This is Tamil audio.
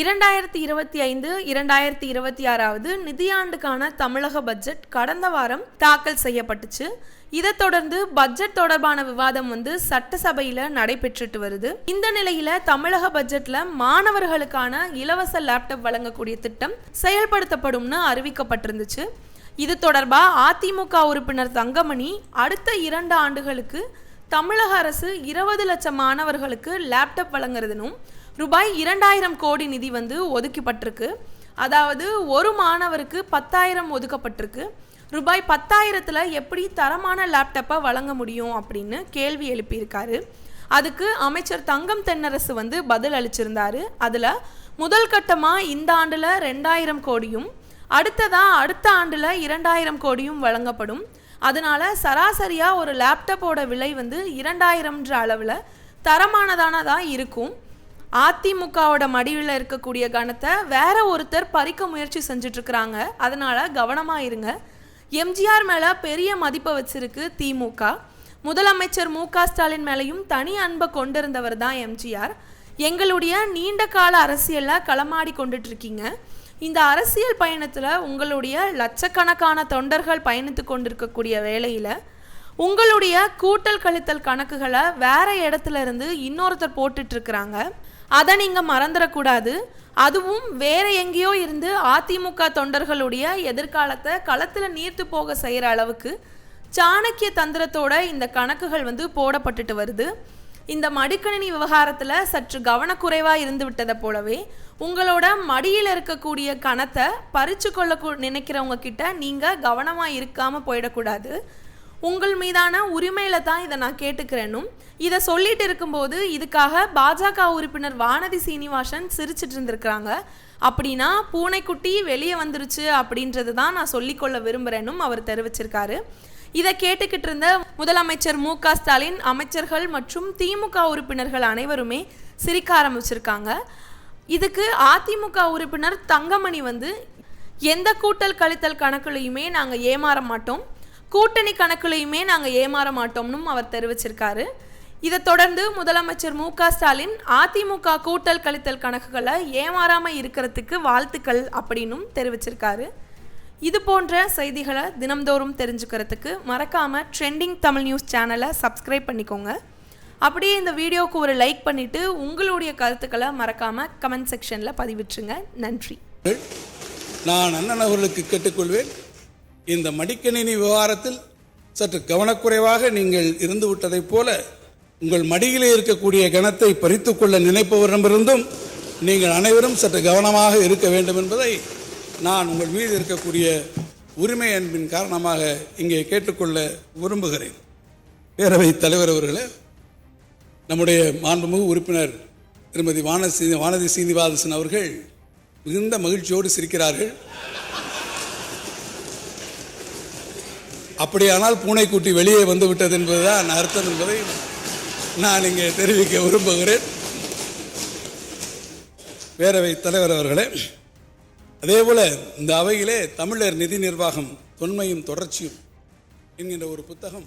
இரண்டாயிரத்தி இருபத்தி ஐந்து இரண்டாயிரத்தி இருபத்தி ஆறாவது நிதியாண்டுக்கான தமிழக பட்ஜெட் கடந்த வாரம் தாக்கல் செய்யப்பட்டுச்சு. இதை தொடர்ந்து பட்ஜெட் தொடர்பான விவாதம் வந்து சட்டசபையில் நடைபெற்றுட்டு வருது. இந்த நிலையில தமிழக பட்ஜெட்ல மாணவர்களுக்கான இலவச லேப்டாப் வழங்கக்கூடிய திட்டம் செயல்படுத்தப்படும்னு அறிவிக்கப்பட்டிருந்துச்சு. இது தொடர்பாக அதிமுக உறுப்பினர் தங்கமணி அடுத்த இரண்டு ஆண்டுகளுக்கு தமிழக அரசு இருபது லட்சம் மாணவர்களுக்கு லேப்டாப் வழங்குறதுனும் ரூபாய் இரண்டாயிரம் கோடி நிதி வந்து ஒதுக்கப்பட்டிருக்கு. அதாவது ஒரு மாணவருக்கு பத்தாயிரம் ஒதுக்கப்பட்டிருக்கு. ரூபாய் பத்தாயிரத்தில் எப்படி தரமான லேப்டாப்பை வழங்க முடியும் அப்படின்னு கேள்வி எழுப்பியிருக்காரு. அதுக்கு அமைச்சர் தங்கம் தென்னரசு வந்து பதில் அளிச்சிருந்தாரு. அதில் முதல் கட்டமாக இந்த ஆண்டில் ரெண்டாயிரம் கோடியும் அடுத்ததாக அடுத்த ஆண்டில் இரண்டாயிரம் கோடியும் வழங்கப்படும். அதனால சராசரியாக ஒரு லேப்டாப்போட விலை வந்து இரண்டாயிரம்ன்ற அளவில் தரமானதானதாக இருக்கும். அதிமுகவோட மடிவில் இருக்கக்கூடிய கணத்தை வேற ஒருத்தர் பறிக்க முயற்சி செஞ்சுட்டு இருக்கிறாங்க அதனால கவனமாக இருங்க. எம்ஜிஆர் மேலே பெரிய மதிப்பை வச்சிருக்கு திமுக. முதலமைச்சர் மு க ஸ்டாலின் மேலேயும் தனி அன்பை கொண்டிருந்தவர் தான் எம்ஜிஆர். எங்களுடைய நீண்ட கால அரசியலில் களமாடி கொண்டுட்டு இருக்கீங்க இந்த அரசியல் பயணத்தில் உங்களுடைய லட்சக்கணக்கான தொண்டர்கள் பயணித்து கொண்டிருக்கக்கூடிய வேளையில் உங்களுடைய கூட்டல் கழித்தல் கணக்குகளை வேற இடத்துல இருந்து இன்னொருத்தர் போட்டுட்டு இருக்கிறாங்க அதை நீங்கள் மறந்துடக்கூடாது அதுவும் வேற எங்கேயோ இருந்து அதிமுக தொண்டர்களுடைய எதிர்காலத்தை களத்தில் நீர்த்து போக செய்கிற அளவுக்கு சாணக்கிய தந்திரத்தோட இந்த கணக்குகள் வந்து போடப்பட்டுட்டு வருது. இந்த மடிக்கணினி விவகாரத்தில் சற்று கவனக்குறைவாக இருந்து விட்டதை போலவே உங்களோட மடியில் இருக்கக்கூடிய கணத்தை பறிச்சு கொள்ள நினைக்கிறவங்க கிட்ட நீங்கள் கவனமாக இருக்காமல் போயிடக்கூடாது. உங்கள் மீதான உரிமையில தான் இதை நான் கேட்டுக்கிறேனும் இதை சொல்லிட்டு இருக்கும்போது இதுக்காக பாஜக உறுப்பினர் வானதி சீனிவாசன் சிரிச்சிட்டு இருந்திருக்கிறாங்க. அப்படின்னா பூனைக்குட்டி வெளியே வந்துருச்சு அப்படின்றது தான் நான் சொல்லிக்கொள்ள விரும்புகிறேனும் அவர் தெரிவிச்சிருக்காரு. இதை கேட்டுக்கிட்டு இருந்த முதலமைச்சர் மு க ஸ்டாலின் அமைச்சர்கள் மற்றும் திமுக உறுப்பினர்கள் அனைவருமே சிரிக்க ஆரம்பிச்சிருக்காங்க. இதுக்கு அதிமுக உறுப்பினர் தங்கமணி வந்து எந்த கூட்டல் கழித்தல் கணக்குலையுமே நாங்கள் ஏமாற மாட்டோம். கூட்டணி கணக்குலையுமே நாங்கள் ஏமாற மாட்டோம்னும் அவர் தெரிவிச்சிருக்காரு. இதை தொடர்ந்து முதலமைச்சர் மு க ஸ்டாலின் அதிமுக கூட்டல் கழித்தல் கணக்குகளை ஏமாறாம இருக்கிறதுக்கு வாழ்த்துக்கள் அப்படின்னும் தெரிவிச்சிருக்காரு. இது போன்ற செய்திகளை தினம்தோறும் தெரிஞ்சுக்கிறதுக்கு மறக்காம ட்ரெண்டிங் தமிழ் நியூஸ் சேனலை சப்ஸ்கிரைப் பண்ணிக்கோங்க. அப்படியே இந்த வீடியோவுக்கு ஒரு லைக் பண்ணிவிட்டு உங்களுடைய கருத்துக்களை மறக்காமல் கமெண்ட் செக்ஷனில் பதிவிட்டுருங்க. நன்றி. நான் அண்ணன் அவர்களுக்கு கேட்டுக்கொள்வேன். இந்த மடிக்கணினி விவகாரத்தில் சற்று கவனக்குறைவாக நீங்கள் இருந்து விட்டதைப் போல உங்கள் மடியிலே இருக்கக்கூடிய கணத்தை பறித்துக்கொள்ள நினைப்பவரிடமிருந்தும் நீங்கள் அனைவரும் சற்று கவனமாக இருக்க வேண்டும் என்பதை நான் உங்கள் மீது இருக்கக்கூடிய உரிமை அன்பின் காரணமாக இங்கே கேட்டுக்கொள்ள விரும்புகிறேன். பேரவைத் தலைவர் அவர்களே நம்முடைய மாண்புமிகு உறுப்பினர் திருமதி வானசி வானதி சீனிவாசன் அவர்கள் மிகுந்த மகிழ்ச்சியோடு சிரிக்கிறார்கள். அப்படியானால் பூனைக்குட்டி வெளியே வந்து விட்டது என்பதுதான் அர்த்தம் என்பதை நான் இங்கே தெரிவிக்க விரும்புகிறேன். பேரவை தலைவர் அவர்களே அதேபோல் இந்த அவையிலே தமிழர் நிதி நிர்வாகம் தொன்மையும் தொடர்ச்சியும் என்கின்ற ஒரு புத்தகம்